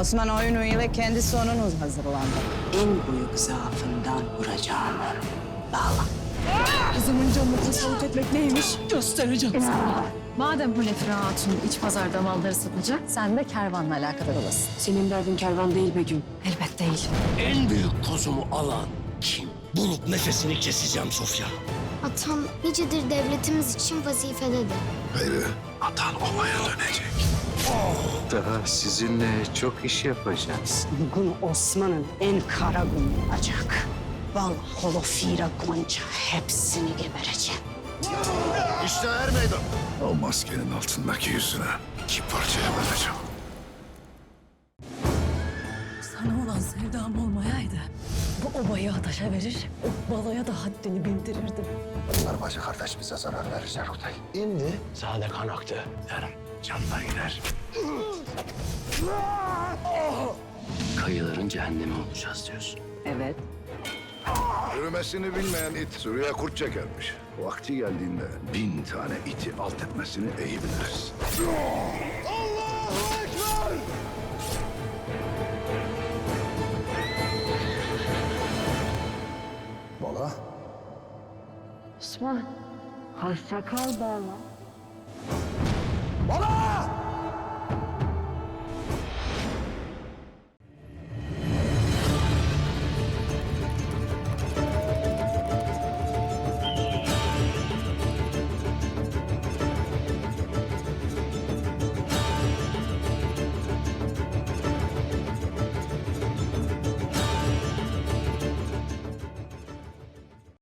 Osman oyunu ile kendi sonunuz hazırlandı. En büyük zaafından vuracağım onu. Bağla. Kızımın canını tasavvuf etmek neymiş? Göstereceğim sana. Madem Hulefra Hatun iç pazarda malları satacak, sen de kervanla alakadar olasın. Senin derdin kervan değil Begüm. Elbet değil. En büyük kozumu alan kim? Bulup nefesini keseceğim Sofya. Atam nicedir devletimiz için vazifededir. Gayrı atan obaya dönecek. Daha sizinle çok iş yapacağız. Bugün Osman'ın en kara günü olacak. Bal, holofira, gonca hepsini gebereceğim. İşte er meydan. O maskenin altındaki yüzüne iki parçaya böleceğim. Sana olan sevdam olmayaydı. Bu obayı ateşe verir, o balaya da haddini bildirirdim. Bacı kardeş bize zarar verecek Utay. İndi. Sade kan aktı. Yarın canına gider. Kayıların cehennemi olacağız diyorsun. Evet. Yürümesini bilmeyen it sürüye kurt çekermiş. Vakti geldiğinde bin tane iti alt etmesini iyi biliriz. Mola. Osman, hoşça kal. Mola!